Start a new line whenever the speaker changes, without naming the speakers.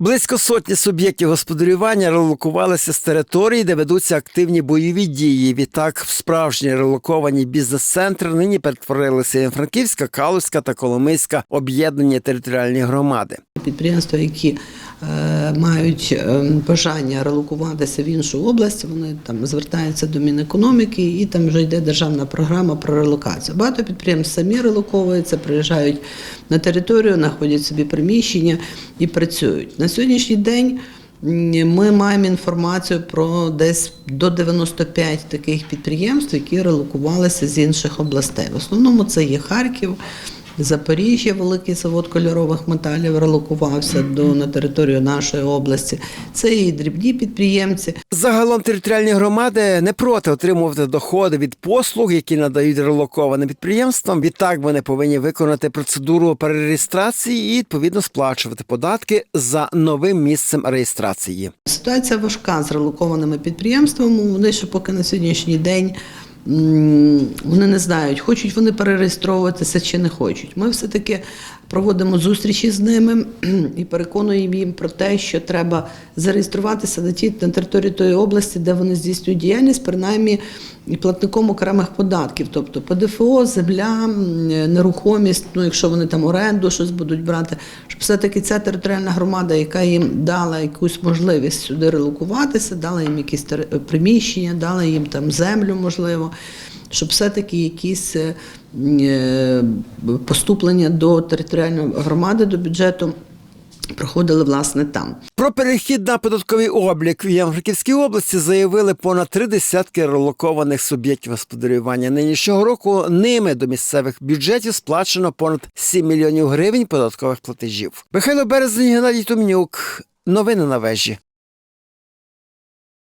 Близько сотні суб'єктів господарювання релокувалися з території, де ведуться активні бойові дії. Відтак, в справжні релоковані бізнес-центри нині перетворилися Івано-Франківська, Калузька та Коломийська об'єднані територіальні громади.
Підприємства, які мають е, бажання релокуватися в іншу область, вони там звертаються до Мінекономіки і там вже йде державна програма про релокацію. Багато підприємств самі релоковуються, приїжджають на територію, знаходять собі приміщення і працюють. На сьогоднішній день ми маємо інформацію про десь до 95 таких підприємств, які релокувалися з інших областей. В основному це є Харків. Запоріжжя, великий завод кольорових металів, релокувався до на територію нашої області. Це і дрібні підприємці.
Загалом територіальні громади не проти отримувати доходи від послуг, які надають релокованим підприємствам. Відтак вони повинні виконати процедуру перереєстрації і відповідно сплачувати податки за новим місцем реєстрації.
Ситуація важка з релокованими підприємствами. Вони ще поки на сьогоднішній день вони не знають, хочуть вони перереєстровуватися чи не хочуть. Ми все-таки проводимо зустрічі з ними і переконуємо їм про те, що треба зареєструватися на тій на території тої області, де вони здійснюють діяльність, принаймні і платником окремих податків, тобто ПДФО, земля, нерухомість, ну якщо вони там оренду щось будуть брати, щоб все-таки ця територіальна громада, яка їм дала якусь можливість сюди релокуватися, дала їм якісь приміщення, дала їм там землю, можливо, щоб все-таки якісь е, е, поступлення до територіальної громади, до бюджету проходили власне там.
Про перехід на податковий облік в Івано-Франківській області заявили понад три десятки релокованих суб'єктів господарювання. Нинішнього року ними до місцевих бюджетів сплачено понад 7 мільйонів гривень податкових платежів. Михайло Березень, Геннадій Томнюк. Новини на вежі.